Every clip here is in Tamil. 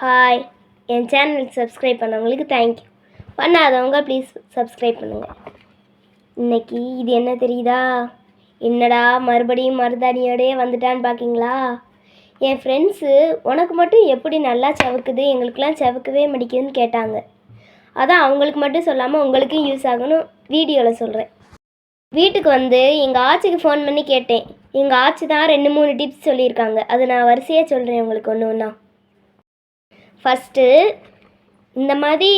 ஹாய் என் சேனல் சப்ஸ்கிரைப் பண்ணவங்களுக்கு தேங்க்யூ பண்ணாதவங்க ப்ளீஸ் சப்ஸ்கிரைப் பண்ணுங்கள் இன்னைக்கு இது என்ன தெரியுதா? என்னடா மறுபடியும் மருதாணியோடே வந்துட்டான்னு பார்க்கிங்களா என் ஃப்ரெண்ட்ஸு உனக்கு மட்டும் எப்படி நல்லா செவக்குது எங்களுக்கெலாம் செவக்கவே மடிக்குதுன்னு கேட்டாங்க. அதான் அவங்களுக்கு மட்டும் சொல்லாமல் உங்களுக்கும் யூஸ் ஆகணும் வீடியோவில் சொல்கிறேன் வீட்டுக்கு வந்து எங்கள் ஆச்சிக்கு ஃபோன் பண்ணி கேட்டேன். எங்கள் ஆச்சி தான் ரெண்டு மூணு டிப்ஸ் சொல்லியிருக்காங்க. அது நான் வரிசையாக சொல்கிறேன் உங்களுக்கு ஒன்று ஒன்றா ஃபஸ்ட்டு இந்த மாதிரி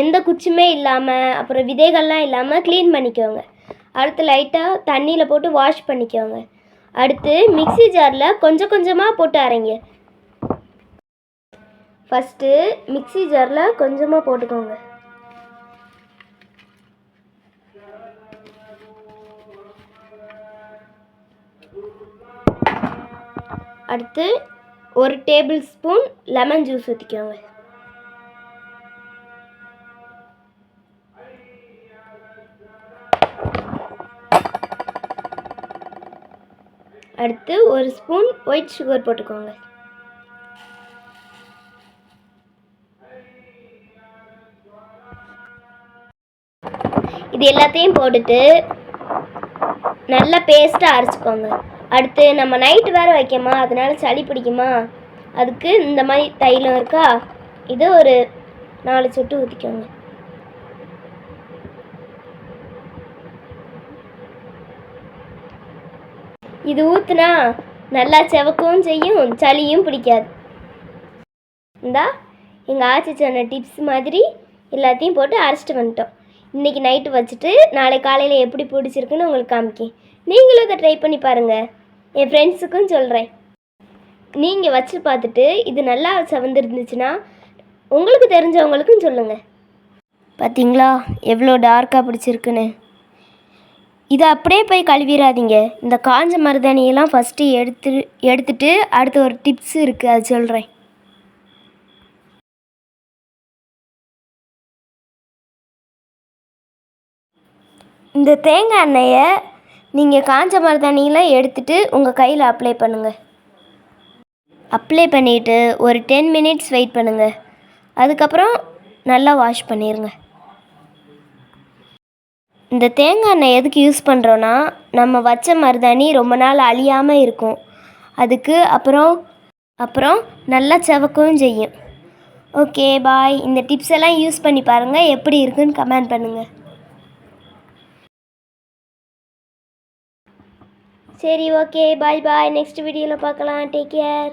எந்த குச்சுமே இல்லாமல் அப்புறம் விதைகள்லாம் இல்லாமல் க்ளீன் பண்ணிக்கோங்க. அடுத்து லைட்டாக தண்ணியில் போட்டு வாஷ் பண்ணிக்கோங்க. அடுத்து மிக்ஸி ஜாரில் கொஞ்சம் கொஞ்சமாக போட்டு அரைங்க. ஃபஸ்ட்டு மிக்ஸி ஜாரில் கொஞ்சமாக போட்டுக்கோங்க. அடுத்து ஒரு டேபிள் ஸ்பூன் லெமன் ஜூஸ் ஊற்றிக்கோங்க அடுத்து ஒரு ஸ்பூன் ஒயிட் சுகர் போட்டுக்கோங்க. இது எல்லாத்தையும் போட்டுட்டு நல்லா பேஸ்ட்டாக அரைச்சிக்கோங்க. அடுத்து நம்ம நைட்டு வேறு வைக்கமா அதனால சளி பிடிக்குமா? அதுக்கு இந்த மாதிரி தைலம் இருக்கா? இது ஒரு நாலு சொட்டு ஊற்றிக்கோங்க இது ஊற்றுனா நல்லா செவக்கவும் செய்யும் சளியும் பிடிக்காது. இந்தா எங்கள் ஆச்சி சொன்ன டிப்ஸ் மாதிரி எல்லாத்தையும் போட்டு அரைச்சிட்டு வந்துட்டோம். இன்றைக்கி நைட்டு வச்சுட்டு நாளை காலையில் எப்படி பிடிச்சிருக்குன்னு உங்களுக்கு காமிக்கேன். நீங்களும் இதை ட்ரை பண்ணி பாருங்கள் என் ஃப்ரெண்ட்ஸுக்கும் சொல்கிறேன் நீங்கள் வச்சு பார்த்துட்டு இது நல்லா சவந்திருந்துச்சுன்னா உங்களுக்கு தெரிஞ்சவங்களுக்கும் சொல்லுங்கள் பார்த்தீங்களா எவ்வளோ டார்க்காக பிடிச்சிருக்குன்னு. இதை அப்படியே போய் கழுவிடாதீங்க. இந்த காஞ்ச மருதாணியெல்லாம் ஃபஸ்ட்டு எடுத்து எடுத்துட்டு அடுத்து ஒரு டிப்ஸ் இருக்குது அது சொல்கிறேன் இந்த தேங்காய் எண்ணெயை நீங்கள் காஞ்ச மருதாணியெல்லாம் எடுத்துட்டு உங்கள் கையில் அப்ளை பண்ணுங்கள் அப்ளை பண்ணிவிட்டு ஒரு டென் மினிட்ஸ் வெயிட் பண்ணுங்கள் அதுக்கப்புறம் நல்லா வாஷ் பண்ணிடுங்க இந்த தேங்காய் எண்ணெய் எதுக்கு யூஸ் பண்ணுறோன்னா நம்ம வச்ச மருதாணி ரொம்ப நாள் அழியாமல் இருக்கும். அதுக்கு அப்புறம் அப்புறம் நல்லா செவக்கவும் செய்யும். ஓகே பாய் இந்த டிப்ஸ் எல்லாம் யூஸ் பண்ணி பாருங்கள் எப்படி இருக்குன்னு கமெண்ட் பண்ணுங்கள் சரி ஓகே பாய் பாய் நெக்ஸ்ட் வீடியோவில் பார்க்கலாம். Take care